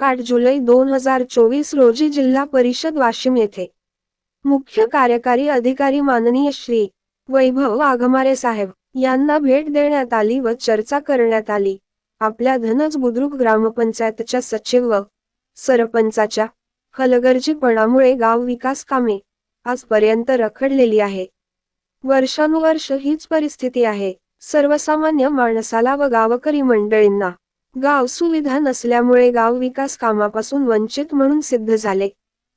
आठ जुलै दोन हजार चोवीस रोजी जिल्हा परिषद वाशिम येथे. मुख्य कार्यकारी अधिकारी माननीय श्री वैभव वाघमारे साहेब यांना भेट देण्यात आली व चर्चा करण्यात आली. आपल्या धनज बुद्रुक ग्रामपंचायतच्या सचिव व सरपंचाच्या हलगर्जीपणामुळे गाव विकास कामे आजपर्यंत रखडलेली आहे. वर्षानुवर्ष हीच परिस्थिती आहे. सर्वसामान्य माणसाला व गावकरी मंडळींना गाव सुविधा नसल्यामुळे गाव विकास कामापासून वंचित म्हणून सिद्ध झाले.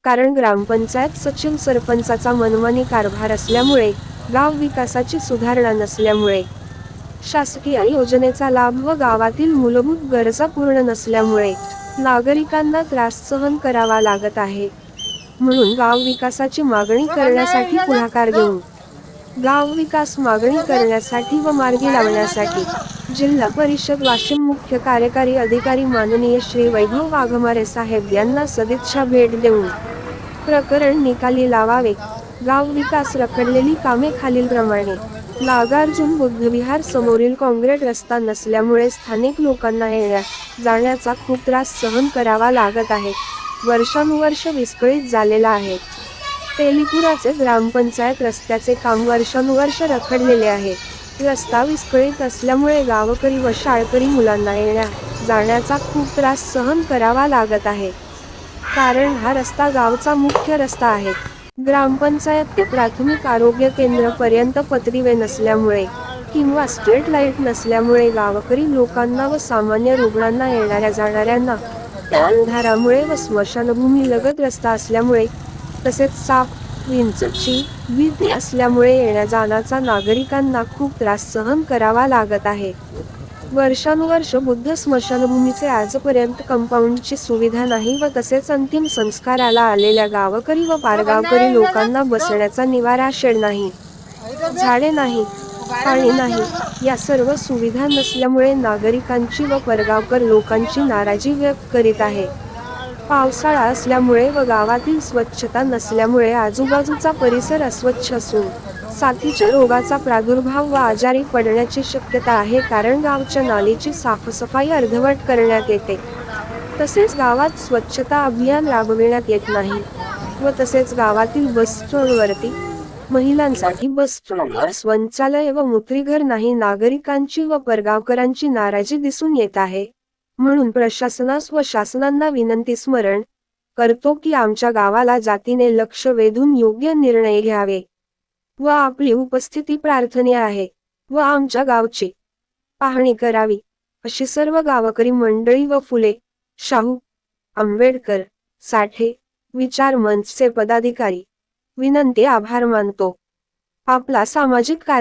कारण ग्रामपंचायत सचिव सरपंचाचा मनमानी कारभार असल्यामुळे गाव विकासाची सुधारणा नसल्यामुळे शासकीय योजनेचा लाभ व गावातील मूलभूत गरजा पूर्ण नसल्यामुळे नागरिकांना त्रास सहन करावा लागत आहे. म्हणून गाव विकासाची मागणी करण्यासाठी पुढाकार घेऊन गाव विकास मागणी करण्यासाठी व मार्गी लावण्यासाठी जिल्हा परिषद वाशिम मुख्य कार्यकारी अधिकारी माननीय श्री वैभव वाघमारे साहेब यांना सदिच्छा भेट देऊन प्रकरण निकाली लावावे. गाव विकास रखडलेली कामे खालीलप्रमाणे. नागार्जुन बुद्धविहार समोरील काँक्रीट रस्ता नसल्यामुळे स्थानिक लोकांना येण्या जाण्याचा खूप त्रास सहन करावा लागत आहे. वर्षानुवर्ष विस्कळीत झालेला आहे. तेलिपुराचे ग्रामपंचायत रस्त्याचे काम वर्षानुवर्ष रखडलेले आहे. रस्ता विस्कळीत असल्यामुळे गावकरी व शाळकरी मुलांना येण्या जाण्याचा खूप त्रास सहन करावा लागत आहे. कारण हा रस्ता गावचा मुख्य रस्ता आहे. ग्रामपंचायत ते प्राथमिक आरोग्य केंद्र पर्यंत पत्रिवे नसल्यामुळे किंवा स्ट्रीट लाइट नसल्यामुळे गावकरी लोकांना व सामान्य रुग्णांना येणाऱ्या जाणाऱ्यांना अंधारामुळे व स्मशानभूमी लगत रस्ता असल्यामुळे तसेच साप विंचची भीती असल्यामुळे येण्या जाण्याचा नागरिकांना खूप त्रास सहन करावा लागत आहे. वर्षानुवर्ष बुद्ध स्मशानभूमीचे आजपर्यंत कंपाऊंडची सुविधा नाही व तसेच अंतिम संस्काराला आलेल्या गावकरी व पारगावकरी लोकांना बसण्याचा निवारा शेड नाही. झाडे नाही पाणी नाही या सर्व सुविधा नसल्यामुळे नागरिकांची व परगावकर लोकांची नाराजी व्यक्त करीत आहे. पावसाळा असल्यामुळे व गावातील स्वच्छता नसल्यामुळे आजूबाजूचा परिसर अस्वच्छ असून साथीच्या रोगाचा प्रादुर्भाव व आजारी पडण्याची शक्यता आहे कारण गावच्या नालीची साफसफाई अर्धवट करण्यात येते. तसेच गावात स्वच्छता अभियान राबविण्यात येत नाही व तसेच गावातील बस स्टॉपवरती महिलांसाठी बस स्टॉपवर शौचालय व मुत्रीघर नाही नागरिकांची व परगावकरांची नाराजी दिसून येत आहे. म्हणून प्रशासनास व शासनांना विनंती स्मरण करतो की आमच्या गावाला जातीने लक्ष वेधून योग्य निर्णय घ्यावे व आपली उपस्थिती प्रार्थनीय आहे व आमच्या गावची पाहणी करावी अशी सर्व गावकरी मंडळी व फुले शाहू आंबेडकर साठे विचार मंचचे पदाधिकारी विनंती आभार मानतो. आपला सामाजिक कार्य